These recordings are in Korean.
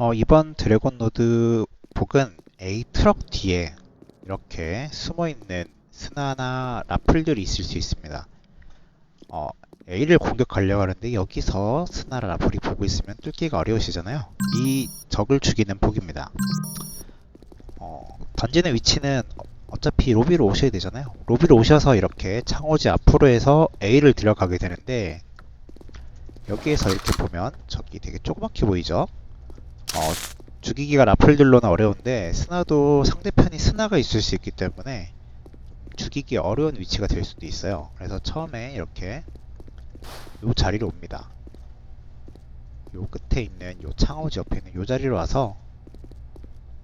어, 이번 드래곤 노드 복은 A 트럭 뒤에 이렇게 숨어 있는 스나나 라플들이 있을 수 있습니다. 어, A를 공격하려고 하는데 여기서 스나나 라플이 보고 있으면 뚫기가 어려우시잖아요. 이 적을 죽이는 복입니다. 어, 던지는 위치는 어차피 로비로 오셔야 되잖아요. 로비로 오셔서 이렇게 창호지 앞으로 해서 A를 들어가게 되는데 여기에서 이렇게 보면 적이 되게 조그맣게 보이죠? 어, 죽이기가 라플들로는 어려운데 스나도 상대편이 스나가 있을 수 있기 때문에 죽이기 어려운 위치가 될 수도 있어요. 그래서 처음에 이렇게 요 자리로 옵니다. 요 끝에 있는 요 창호지 옆에 있는 요 자리로 와서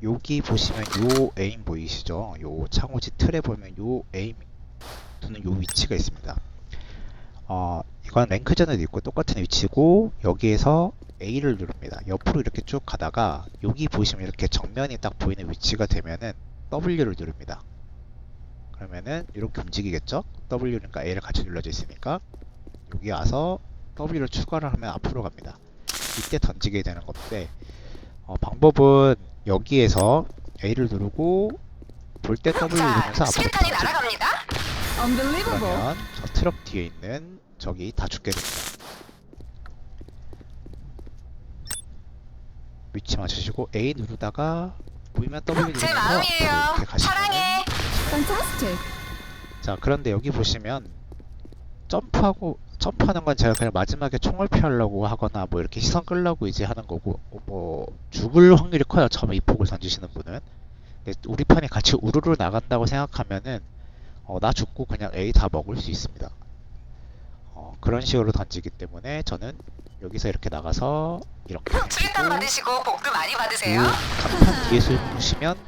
여기 보시면 요 에임 보이시죠? 요 창호지 틀에 보면 요 에임 두는 요 위치가 있습니다. 어, 이건 랭크전에도 있고 똑같은 위치고 여기에서 A를 누릅니다. 옆으로 이렇게 쭉 가다가 여기 보시면 이렇게 정면이 딱 보이는 위치가 되면은 W를 누릅니다. 그러면은 이렇게 움직이겠죠? W니까 A를 같이 눌러져 있으니까 여기 와서 W를 추가를 하면 앞으로 갑니다. 이때 던지게 되는 건데 어, 방법은 여기에서 A를 누르고 볼 때 W 자, 누르면서 앞으로 던집니다. 날아갑니다. Unbelievable. 그러면 저 트럭 뒤에 있는 적이 다 죽게 됩니다. 위치 맞추시고 A 누르다가 보이면 W 누르면서 제 앞으로 마음이에요. 이렇게 가시면 사랑해. Fantastic. 자 그런데 여기 보시면 점프하고 점프하는 건 제가 그냥 마지막에 총을 피하려고 하거나 뭐 이렇게 시선 끌려고 이제 하는 거고 어, 뭐 죽을 확률이 커요 처음에 이 폭을 던지시는 분은 근데 우리 편이 같이 우르르 나간다고 생각하면은 어, 나 죽고 그냥 A 다 먹을 수 있습니다 어, 그런 식으로 던지기 때문에 저는 여기서 이렇게 나가서 이렇게 던지고 받으시고 복도 많이 이 받으세요. 간판 뒤에서 보시면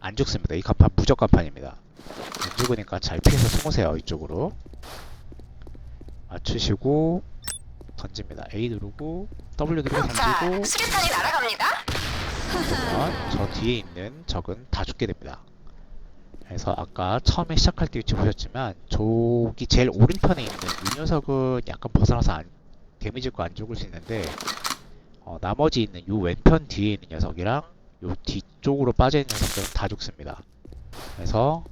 안 죽습니다. 이 간판 무적 간판입니다. 안 죽으니까 잘 피해서 숨으세요. 이쪽으로 맞추시고 던집니다. A 누르고 W 누르고 자, 던지고 수류탄이 날아갑니다. 보면 저 뒤에 있는 적은 다 죽게 됩니다. 그래서 아까 처음에 시작할 때 위치 보셨지만 저기 제일 오른편에 있는 이 녀석은 약간 벗어나서 안, 데미지 있고 안 죽을 수 있는데 어, 나머지 있는 요 왼편 뒤에 있는 녀석이랑 요 뒤쪽으로 빠져있는 녀석들은 다 죽습니다. 그래서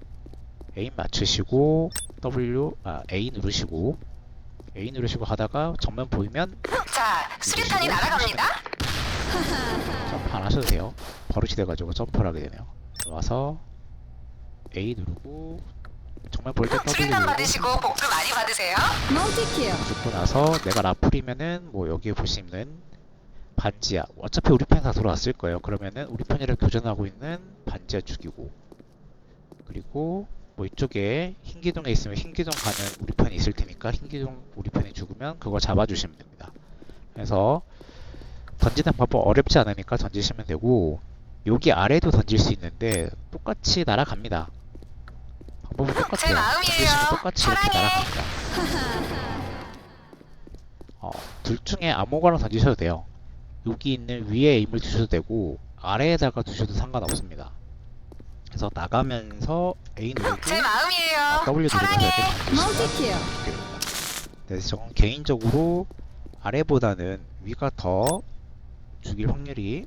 A 맞추시고 W 아 A 누르시고 A 누르시고 하다가 정면 보이면 자, 수류탄이 날아갑니다. 점프 안 하셔도 돼요. 버릇이 돼가지고 점프를 하게 되네요. 와서 A 누르고 정면 볼때 W 수류탄 누르고 받으시고 복도 많이 받으세요. Multi-kill. 죽고 나서 내가 라플이면은 뭐 여기에 보시면 반지야. 어차피 우리 편 다 돌아왔을 거예요. 그러면은 우리 편이랑 교전하고 있는 반지야 죽이고 그리고 뭐 이쪽에 흰 기둥에 있으면 흰 기둥 가는 우리 편이 있을 테니까 흰 기둥 우리 편이 죽으면 그거 잡아주시면 됩니다. 그래서 던지는 방법 어렵지 않으니까 던지시면 되고 여기 아래도 던질 수 있는데 똑같이 날아갑니다. 방법은 똑같아요. 제 마음이에요. 똑같이 이렇게. 날아갑니다. 어, 둘 중에 아무거나 던지셔도 돼요. 여기 있는 위에 임을 두셔도 되고 아래에다가 두셔도 상관없습니다. 그래서 나가면서 A 누르고 제 마음이에요. 아, W 누르면서. 이렇게 됩니다. 그래서 저건 개인적으로 아래보다는 위가 더 죽일 확률이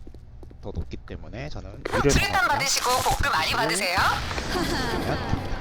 더 높기 때문에 저는 위를 정합니다. 받으시고 복도 많이 받으세요. 그러면.